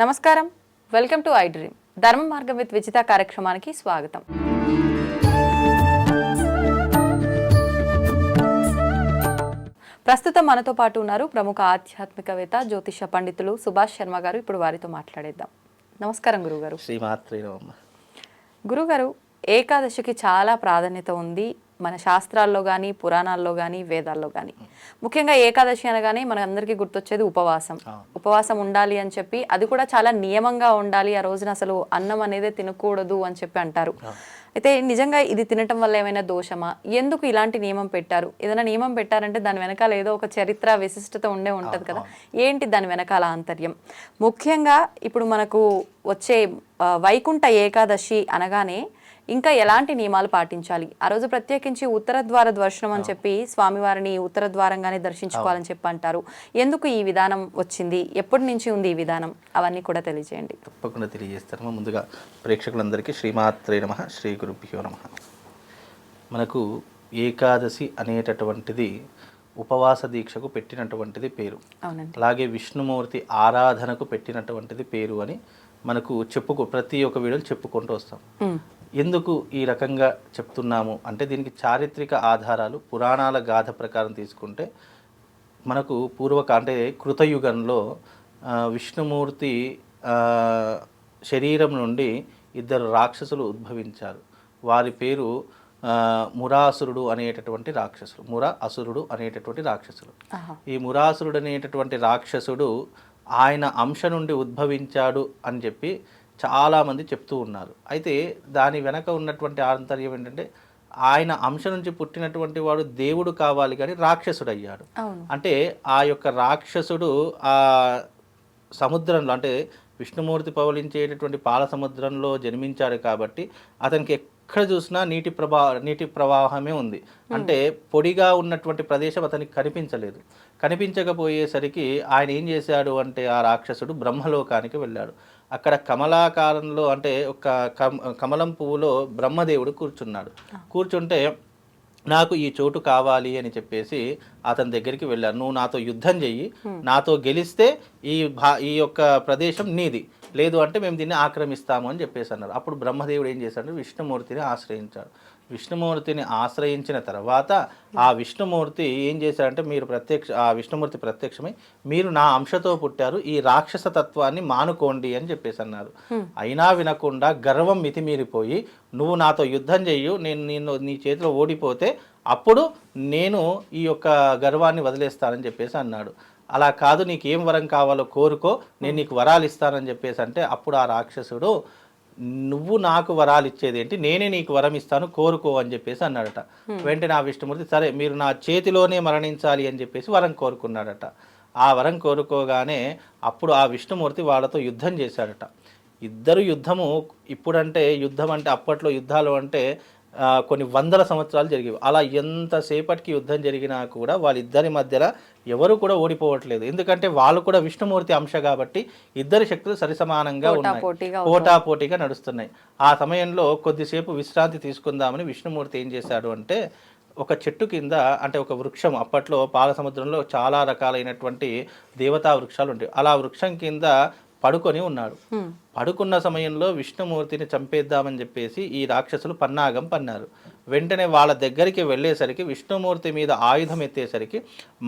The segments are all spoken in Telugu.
నమస్కారం. Welcome to I dream. Dharma Margam with Vijitha కార్యక్రమానికి స్వాగతం. ప్రస్తుతం మనతో పాటు ఉన్నారు ప్రముఖ ఆధ్యాత్మికవేత్త జ్యోతిష పండితులు సుభాష్ శర్మ గారు. ఇప్పుడు వారితో మాట్లాడేద్దాం. నమస్కారం గురుగారు. శ్రీమాత్రే గురుగారు ఏకాదశికి చాలా ప్రాధాన్యత ఉంది. మన శాస్త్రాల్లో కానీ పురాణాల్లో కానీ వేదాల్లో కానీ ముఖ్యంగా ఏకాదశి అనగానే మన అందరికీ గుర్తొచ్చేది ఉపవాసం. ఉపవాసం ఉండాలి అని చెప్పి అది కూడా చాలా నియమంగా ఉండాలి ఆ రోజున అసలు అన్నం అనేది తినకూడదు అని చెప్పి అంటారు. అయితే నిజంగా ఇది తినటం వల్ల ఏమైనా దోషమా? ఎందుకు ఇలాంటి నియమం పెట్టారు? ఏదైనా నియమం పెట్టారంటే దాని వెనకాల ఏదో ఒక చరిత్ర విశిష్టత ఉండే ఉంటుంది కదా. ఏంటి దాని వెనకాల ఆంతర్యం? ముఖ్యంగా ఇప్పుడు మనకు వచ్చే వైకుంఠ ఏకాదశి అనగానే ఇంకా ఎలాంటి నియమాలు పాటించాలి? ఆ రోజు ప్రత్యేకించి ఉత్తర ద్వార దర్శనం అని చెప్పి స్వామివారిని ఉత్తర ద్వారంగానే దర్శించుకోవాలని చెప్పి అంటారు ఎందుకు ఈ విధానం వచ్చింది? ఎప్పటి నుంచి ఉంది ఈ విధానం? అవన్నీ కూడా తెలియజేయండి. తప్పకుండా తెలియజేస్తాను. ముందుగా ప్రేక్షకులందరికీ శ్రీమాత్రే నమ శ్రీ గురుభ్యో నమ. మనకు ఏకాదశి అనేటటువంటిది ఉపవాస దీక్షకు పెట్టినటువంటిది పేరు. అలాగే విష్ణుమూర్తి ఆరాధనకు పెట్టినటువంటిది పేరు అని మనకు చెప్పుకో ప్రతి ఒక్క వీడియోలు చెప్పుకుంటూ వస్తాం. ఎందుకు ఈ రకంగా చెప్తున్నాము? అంటే దీనికి చారిత్రక ఆధారాలు పురాణాల గాథ ప్రకారం తీసుకుంటే మనకు పూర్వక అంటే కృతయుగంలో విష్ణుమూర్తి శరీరం నుండి ఇద్దరు రాక్షసులు ఉద్భవించారు. వారి పేరు మురాసురుడు అనేటటువంటి రాక్షసుడు ముర అసురుడు అనేటటువంటి రాక్షసుడు. ఈ మురాసురుడు అనేటటువంటి రాక్షసుడు ఆయన అంశ నుండి ఉద్భవించాడు అని చెప్పి చాలామంది చెప్తూ ఉన్నారు. అయితే దాని వెనక ఉన్నటువంటి ఆంతర్యం ఏంటంటే ఆయన అంశ నుంచి పుట్టినటువంటి వాడు దేవుడు కావాలి కానీ రాక్షసుడు అయ్యాడు అంటే ఆ యొక్క రాక్షసుడు ఆ సముద్రంలో అంటే విష్ణుమూర్తి పవలించేటటువంటి పాల సముద్రంలో జన్మించాడు కాబట్టి అతనికి ఎక్కడ చూసినా నీటి ప్రభా నీటి ప్రవాహమే ఉంది. అంటే పొడిగా ఉన్నటువంటి ప్రదేశం అతనికి కనిపించలేదు. కనిపించకపోయేసరికి ఆయన ఏం చేశాడు అంటే ఆ రాక్షసుడు బ్రహ్మలోకానికి వెళ్ళాడు. అక్కడ కమలాకారంలో అంటే ఒక కమ కమలం పువ్వులో బ్రహ్మదేవుడు కూర్చున్నాడు. కూర్చుంటే నాకు ఈ చోటు కావాలి అని చెప్పేసి అతని దగ్గరికి వెళ్ళాను నువ్వు నాతో యుద్ధం చెయ్యి. నాతో గెలిస్తే ఈ భా ఈ యొక్క ప్రదేశం నీది. లేదు అంటే మేము దీన్ని ఆక్రమిస్తాము అని చెప్పేసి అన్నారు. అప్పుడు బ్రహ్మదేవుడు ఏం చేశాడు? విష్ణుమూర్తిని ఆశ్రయించాడు. విష్ణుమూర్తిని ఆశ్రయించిన తర్వాత ఆ విష్ణుమూర్తి ఏం చేశారంటే మీరు ప్రత్యక్ష ఆ విష్ణుమూర్తి ప్రత్యక్షమై మీరు నా అంశతో పుట్టారు ఈ రాక్షస తత్వాన్ని మానుకోండి అని చెప్పేసి అన్నారు. అయినా వినకుండా గర్వం మితిమీరిపోయి నువ్వు నాతో యుద్ధం చెయ్యు నేను నేను నీ చేతిలో ఓడిపోతే అప్పుడు నేను ఈ యొక్క గర్వాన్ని వదిలేస్తానని చెప్పేసి అన్నాడు. అలా కాదు నీకు ఏం వరం కావాలో కోరుకో నేను నీకు వరాలు ఇస్తానని చెప్పేసి అంటే అప్పుడు ఆ రాక్షసుడు నువ్వు నాకు వరాలు ఇచ్చేది ఏంటి? నేనే నీకు వరం ఇస్తాను కోరుకో అని చెప్పేసి అన్నాడట. వెంటనే ఆ విష్ణుమూర్తి సరే మీరు నా చేతిలోనే మరణించాలి అని చెప్పేసి వరం కోరుకున్నాడట. ఆ వరం కోరుకోగానే అప్పుడు ఆ విష్ణుమూర్తి వాళ్ళతో యుద్ధం చేశాడట. ఇద్దరు యుద్ధము ఇప్పుడంటే యుద్ధం అంటే అప్పట్లో యుద్ధాలు అంటే కొన్ని వందల సంవత్సరాలు జరిగేవి. అలా ఎంతసేపటికి యుద్ధం జరిగినా కూడా వాళ్ళిద్దరి మధ్యలో ఎవరు కూడా ఓడిపోవట్లేదు. ఎందుకంటే వాళ్ళు కూడా విష్ణుమూర్తి అంశ కాబట్టి ఇద్దరి శక్తులు సరిసమానంగా ఉన్నాయి. పోటీగా పోటాపోటీగా నడుస్తున్నాయి. ఆ సమయంలో కొద్దిసేపు విశ్రాంతి తీసుకుందామని విష్ణుమూర్తి ఏం చేశాడు అంటే ఒక చెట్టు కింద అంటే ఒక వృక్షం అప్పట్లో పాల సముద్రంలో చాలా రకాలైనటువంటి దేవతా వృక్షాలు ఉంటాయి అలా వృక్షం కింద పడుకొని ఉన్నాడు. పడుకున్న సమయంలో విష్ణుమూర్తిని చంపేద్దామని చెప్పేసి ఈ రాక్షసులు పన్నాగం పన్నారు. వెంటనే వాళ్ళ దగ్గరికి వెళ్ళేసరికి విష్ణుమూర్తి మీద ఆయుధం ఎత్తేసరికి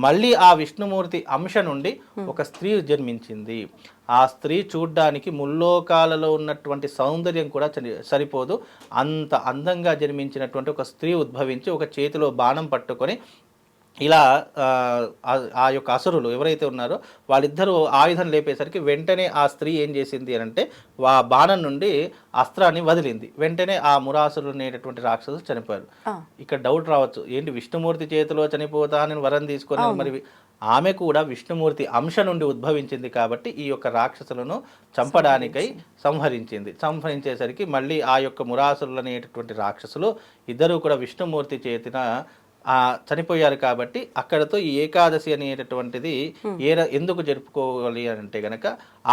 మళ్ళీ ఆ విష్ణుమూర్తి అంశ నుండి ఒక స్త్రీ జన్మించింది. ఆ స్త్రీ చూడ్డానికి ముల్లోకాలలో ఉన్నటువంటి సౌందర్యం కూడా సరిపోదు. అంత అందంగా జన్మించినటువంటి ఒక స్త్రీ ఉద్భవించి ఒక చేతిలో బాణం పట్టుకొని ఇలా ఆ, యొక్క అసురులు ఎవరైతే ఉన్నారో వాళ్ళిద్దరూ ఆయుధం లేపేసరికి వెంటనే ఆ స్త్రీ ఏం చేసింది అని అంటే ఆ బాణం నుండి అస్త్రాన్ని వదిలింది. వెంటనే ఆ మురాసురులు అనేటటువంటి రాక్షసులు చనిపోయారు. ఇక్కడ డౌట్ రావచ్చు. ఏంటి విష్ణుమూర్తి చేతిలో చనిపోతానని వరం తీసుకొని మరి ఆమె కూడా విష్ణుమూర్తి అంశ నుండి ఉద్భవించింది కాబట్టి ఈ యొక్క రాక్షసులను చంపడానికై సంహరించింది. సంహరించేసరికి మళ్ళీ ఆ యొక్క మురాసురులు అనేటటువంటి రాక్షసులు ఇద్దరు కూడా విష్ణుమూర్తి చేతిన ఆ చనిపోయారు కాబట్టి అక్కడతో ఈ ఏకాదశి అనేటటువంటిది ఏ ఎందుకు జరుపుకోవాలి అని అంటే గనక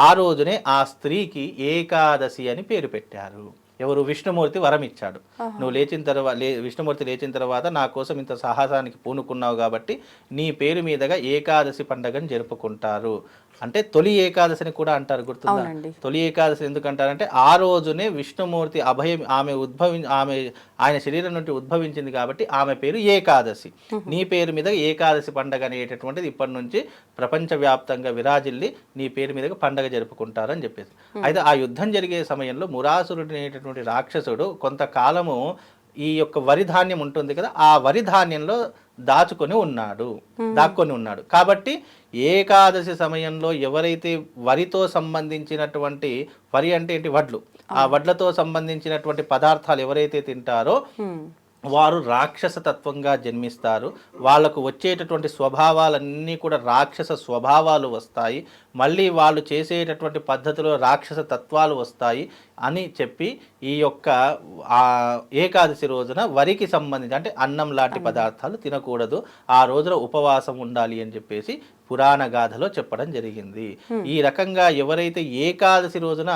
ఆ రోజునే ఆ స్త్రీకి ఏకాదశి అని పేరు పెట్టారు. ఎవరు విష్ణుమూర్తి వరం ఇచ్చాడు నువ్వు లేచిన తర్వాత లే విష్ణుమూర్తి లేచిన తర్వాత నా కోసం ఇంత సాహసానికి పూనుకున్నావు కాబట్టి నీ పేరు మీదుగా ఏకాదశి పండగను జరుపుకుంటారు. అంటే తొలి ఏకాదశిని కూడా అంటారు గుర్తుందా. తొలి ఏకాదశి ఎందుకు అంటారంటే ఆ రోజునే విష్ణుమూర్తి అభయం ఆమె ఉద్భవి ఆమె ఆయన శరీరం నుండి ఉద్భవించింది కాబట్టి ఆమె పేరు ఏకాదశి. నీ పేరు మీద ఏకాదశి పండగ అనేటటువంటిది ఇప్పటి నుంచి ప్రపంచవ్యాప్తంగా విరాజిల్లి నీ పేరు మీదగా పండగ జరుపుకుంటారని చెప్పేసి. అయితే ఆ యుద్ధం జరిగే సమయంలో మురాసురుడు అనేటటువంటి రాక్షసుడు కొంతకాలము ఈ యొక్క వరి ధాన్యం ఉంటుంది కదా ఆ వరి ధాన్యంలో దాచుకొని ఉన్నాడు దాక్కొని ఉన్నాడు. కాబట్టి ఏకాదశి సమయంలో ఎవరైతే వరితో సంబంధించినటువంటి వరి అంటే ఏంటి? వడ్లు. ఆ వడ్లతో సంబంధించినటువంటి పదార్థాలు ఎవరైతే తింటారో. వారు రాక్షస తత్వంగా జన్మిస్తారు. వాళ్ళకు వచ్చేటటువంటి స్వభావాలన్నీ కూడా రాక్షస స్వభావాలు వస్తాయి. మళ్ళీ వాళ్ళు చేసేటటువంటి పద్ధతిలో రాక్షస తత్వాలు వస్తాయి అని చెప్పి ఈ యొక్క ఏకాదశి రోజున వరికి సంబంధించి అంటే అన్నం లాంటి పదార్థాలు తినకూడదు. ఆ రోజున ఉపవాసం ఉండాలి అని చెప్పేసి పురాణ గాథలో చెప్పడం జరిగింది. ఈ రకంగా ఎవరైతే ఏకాదశి రోజున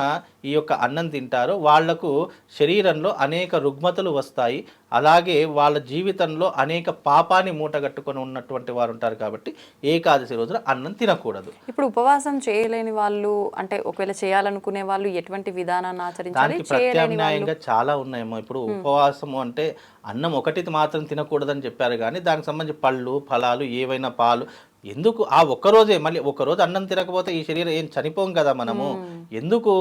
ఈ యొక్క అన్నం తింటారో వాళ్ళకు శరీరంలో అనేక రుగ్మతలు వస్తాయి. అలాగే వాళ్ళ జీవితంలో అనేక పాపాన్ని మూటగట్టుకొని ఉన్నటువంటి వారు ఉంటారు కాబట్టి ఏకాదశి రోజున అన్నం తినకూడదు. ఇప్పుడు ఉపవాసం చేయలేని వాళ్ళు అంటే ఒకవేళ చేయాలనుకునే వాళ్ళు ఎటువంటి విధానాన్ని ఆచరించాలి? ప్రత్యామ్నాయంగా చాలా ఉన్నాయేమో ఇప్పుడు ఉపవాసము అంటే అన్నం ఒకటి మాత్రం తినకూడదని చెప్పారు కానీ దానికి సంబంధించి పళ్ళు ఫలాలు ఏవైనా పాలు ఎందుకు ఆ ఒక్కరోజే మళ్ళీ ఒక్కరోజు అన్నం తినకపోతే ఈ శరీరం ఏం చనిపోం కదా మనము? ఎందుకు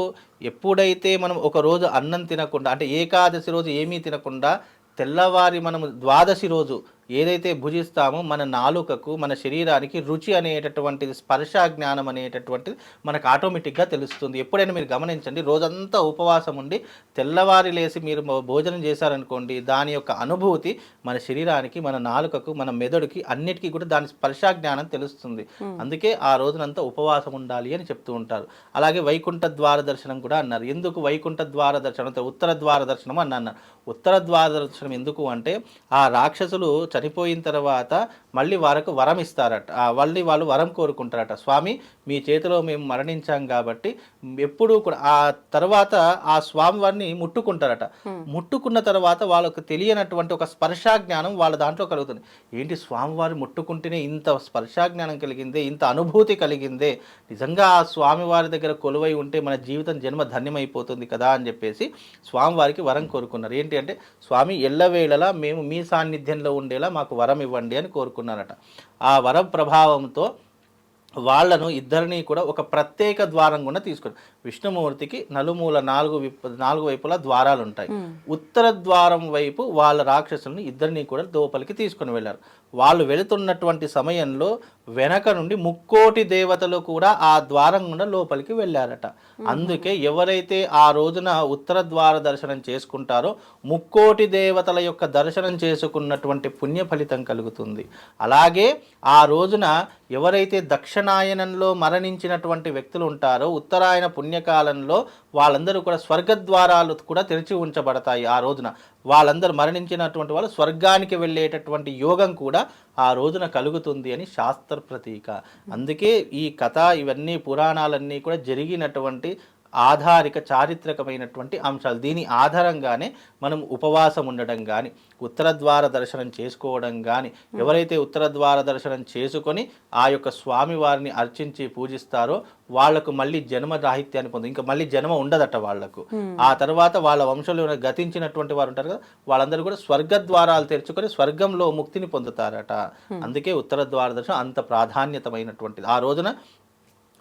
ఎప్పుడైతే మనం ఒక రోజు అన్నం తినకుండా అంటే ఏకాదశి రోజు ఏమీ తినకుండా తెల్లవారి మనము ద్వాదశి రోజు ఏదైతే భుజిస్తామో మన నాలుకకు మన శరీరానికి రుచి అనేటటువంటిది స్పర్శ జ్ఞానం అనేటటువంటిది మనకు ఆటోమేటిక్గా తెలుస్తుంది. ఎప్పుడైనా మీరు గమనించండి రోజంతా ఉపవాసం ఉండి తెల్లవారి లేసి మీరు భోజనం చేశారనుకోండి దాని యొక్క అనుభూతి మన శరీరానికి మన నాలుకకు మన మెదడుకి అన్నిటికీ కూడా దాని స్పర్శ జ్ఞానం తెలుస్తుంది. అందుకే ఆ రోజునంతా ఉపవాసం ఉండాలి అని చెప్తూ ఉంటారు. అలాగే వైకుంఠ ద్వార దర్శనం కూడా అన్నారు. ఎందుకు వైకుంఠ ద్వార దర్శనం? ఉత్తర ద్వార దర్శనం అని అన్నారు. ఉత్తర ద్వార దర్శనం ఎందుకు అంటే ఆ రాక్షసులు చనిపోయిన తర్వాత మళ్ళీ వారికి వరం ఇస్తారట. మళ్ళీ వాళ్ళు వరం కోరుకుంటారట. స్వామి మీ చేతిలో మేము మరణించాం కాబట్టి ఎప్పుడూ కూడా ఆ తర్వాత ఆ స్వామి వారిని ముట్టుకుంటారట ముట్టుకున్న తర్వాత వాళ్ళకు తెలియనటువంటి ఒక స్పర్శా జ్ఞానం వాళ్ళ దాంట్లో కలుగుతుంది. ఏంటి స్వామివారి ముట్టుకుంటేనే ఇంత స్పర్శా జ్ఞానం కలిగిందే ఇంత అనుభూతి కలిగిందే? నిజంగా ఆ స్వామివారి దగ్గర కొలువై ఉంటే మన జీవితం జన్మ ధన్యమైపోతుంది కదా? అని చెప్పేసి స్వామివారికి వరం కోరుకున్నారు. ఏంటి అంటే స్వామి ఎల్లవేళలా మేము మీ సాన్నిధ్యంలో ఉండేలా మాకు వరం ఇవ్వండి అని కోరుకున్నారట. ఆ వరం ప్రభావంతో వాళ్ళను ఇద్దరిని కూడా ఒక ప్రత్యేక ద్వారం గుండా తీసుకుని విష్ణుమూర్తికి నలుమూల నాలుగు నాలుగు వైపులా ద్వారాలు ఉంటాయి ఉత్తర ద్వారం వైపు వాళ్ళ రాక్షసులను ఇద్దరిని కూడా లోపలికి తీసుకుని వెళ్ళారు. వాళ్ళు వెళుతున్నటువంటి సమయంలో వెనక నుండి ముక్కోటి దేవతలు కూడా ఆ ద్వారం గుండా లోపలికి వెళ్ళారట. అందుకే ఎవరైతే ఆ రోజున ఉత్తర ద్వార దర్శనం చేసుకుంటారో ముక్కోటి దేవతల యొక్క దర్శనం చేసుకున్నటువంటి పుణ్య ఫలితం కలుగుతుంది. అలాగే ఆ రోజున ఎవరైతే దక్షిణాయనంలో మరణించినటువంటి వ్యక్తులు ఉంటారో ఉత్తరాయణ పుణ్యకాలంలో వాళ్ళందరూ కూడా స్వర్గద్వారాలు కూడా తెరిచి ఉంచబడతాయి ఆ రోజున. వాళ్ళందరూ మరణించినటువంటి వాళ్ళు స్వర్గానికి వెళ్ళేటటువంటి యోగం కూడా ఆ రోజున కలుగుతుంది అని శాస్త్ర ప్రతీక. అందుకే ఈ కథ ఇవన్నీ పురాణాలన్నీ కూడా జరిగినటువంటి ఆధారిక చారిత్రకమైనటువంటి అంశాలు. దీని ఆధారంగానే మనం ఉపవాసం ఉండడం కానీ ఉత్తర ద్వార దర్శనం చేసుకోవడం కానీ ఎవరైతే ఉత్తర ద్వార దర్శనం చేసుకొని ఆ యొక్క స్వామి వారిని అర్చించి పూజిస్తారో వాళ్ళకు మళ్ళీ జన్మ రాహిత్యాన్ని పొందు ఇంకా మళ్ళీ జన్మ ఉండదట వాళ్ళకు. ఆ తర్వాత వాళ్ళ వంశంలో గతించినటువంటి వారు ఉంటారు కదా వాళ్ళందరూ కూడా స్వర్గ ద్వారాలు తెరుచుకొని స్వర్గంలో ముక్తిని పొందుతారట. అందుకే ఉత్తర ద్వార దర్శనం అంత ప్రాధాన్యతమైనటువంటిది. ఆ రోజున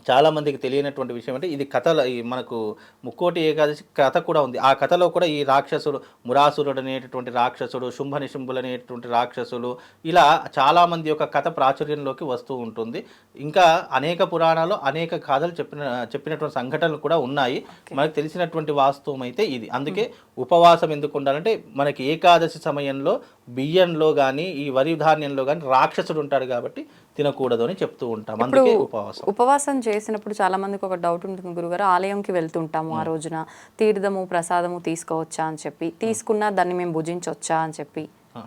చాలా మందికి తెలియనటువంటి విషయం అంటే ఇది కథలో ఈ మనకు ముక్కోటి ఏకాదశి కథ కూడా ఉంది. ఆ కథలో కూడా ఈ రాక్షసుడు మురాసురుడు అనేటటువంటి రాక్షసుడు శుంభ నిశుంభులు అనేటటువంటి రాక్షసులు ఇలా చాలా మంది యొక్క కథ ప్రాచుర్యంలోకి వస్తూ ఉంటుంది. ఇంకా అనేక పురాణాలు అనేక కథలు చెప్పిన చెప్పినటువంటి సంఘటనలు కూడా ఉన్నాయి. మనకు తెలిసినటువంటి వాస్తవం అయితే ఇది. అందుకే ఉపవాసం ఎందుకు ఉండాలంటే మనకి ఏకాదశి సమయంలో బియ్యంలో కానీ ఈ వరి ధాన్యంలో కానీ రాక్షసుడు ఉంటాడు కాబట్టి తినకూడదు అని చెప్తూ ఉంటాం. అందుకే ఉపవాసం. ఉపవాసం చేసినప్పుడు చాలా మందికి ఒక డౌట్ ఉంటుంది. గురుగారు ఆలయంకి వెళ్తుంటాము ఆ రోజున. తీర్థము ప్రసాదము తీసుకోవచ్చా అని చెప్పి. తీసుకున్నా దాన్ని మేము భుజించవచ్చా అని చెప్పి.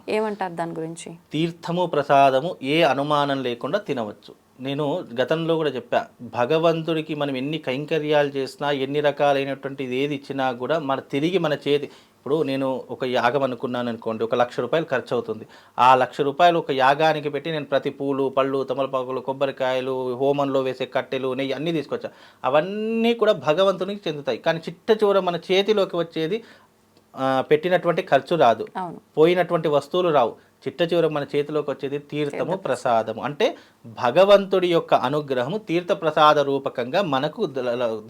ఏమంటారు దాని గురించి? తీర్థము ప్రసాదము ఏ అనుమానం లేకుండా తినవచ్చు. నేను గతంలో కూడా చెప్పా భగవంతుడికి మనం ఎన్ని కైంకర్యాలు చేసినా ఎన్ని రకాలైనటువంటి ఏది ఇచ్చినా కూడా మన తిరిగి మన చేతి ఇప్పుడు నేను ఒక యాగం అనుకున్నాను అనుకోండి ఒక లక్ష రూపాయలు ఖర్చు అవుతుంది ఆ లక్ష రూపాయలు ఒక యాగానికి పెట్టి నేను ప్రతి పూలు పళ్ళు తమలపాకులు కొబ్బరికాయలు హోమంలో వేసే కట్టెలు నెయ్యి అన్నీ తీసుకొచ్చా. అవన్నీ కూడా భగవంతునికి చెందుతాయి. కానీ చిట్ట చివర మన చేతిలోకి వచ్చేది పెట్టినటువంటి ఖర్చు రాదు. పోయినటువంటి వస్తువులు రావు. చిట్ట చివర మన చేతిలోకి వచ్చేది తీర్థము ప్రసాదము. అంటే భగవంతుడి యొక్క అనుగ్రహము తీర్థ ప్రసాద రూపకంగా మనకు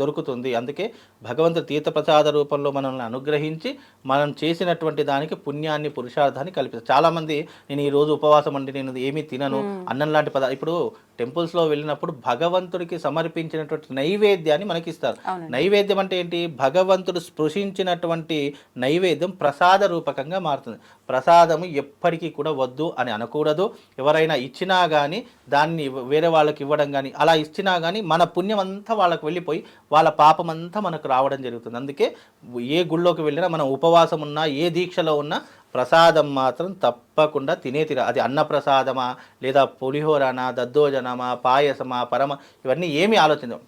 దొరుకుతుంది. అందుకే భగవంతుడు తీర్థ ప్రసాద రూపంలో మనల్ని అనుగ్రహించి మనం చేసినటువంటి దానికి పుణ్యాన్ని పురుషార్థాన్ని కల్పిస్తారు. చాలామంది నేను ఈ రోజు ఉపవాసం అండి నేను ఏమీ తినను అన్నం లాంటి పద ఇప్పుడు టెంపుల్స్లో వెళ్ళినప్పుడు భగవంతుడికి సమర్పించినటువంటి నైవేద్యాన్ని మనకి ఇస్తారు. నైవేద్యం అంటే ఏంటి? భగవంతుడు స్పృశించినటువంటి నైవేద్యం ప్రసాద రూపకంగా మారుతుంది. ప్రసాదము ఎప్పటికీ కూడా వద్దు అని అనకూడదు. ఎవరైనా ఇచ్చినా కానీ దాన్ని వేరే వాళ్ళకి ఇవ్వడం కానీ అలా ఇచ్చినా కానీ మన పుణ్యం అంతా వాళ్ళకి వెళ్ళిపోయి వాళ్ళ పాపం అంతా మనకు రావడం జరుగుతుంది. అందుకే ఏ గుళ్ళోకి వెళ్ళినా మనం ఉపవాసం ఉన్నా ఏ దీక్షలో ఉన్నా ప్రసాదం మాత్రం తప్పకుండా తినే తిన అది అన్న ప్రసాదమా లేదా పులిహోరనా దద్దోజనమా పాయసమా పరమ ఇవన్నీ ఏమీ ఆలోచించం.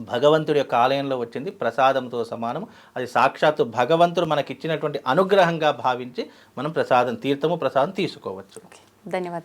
భగవంతుడి యొక్క ఆలయంలో వచ్చింది ప్రసాదంతో సమానం అది సాక్షాత్తు భగవంతుడు మనకిచ్చినటువంటి అనుగ్రహంగా భావించి మనం ప్రసాదం తీర్థము ప్రసాదం తీసుకోవచ్చు. ధన్యవాదాలు.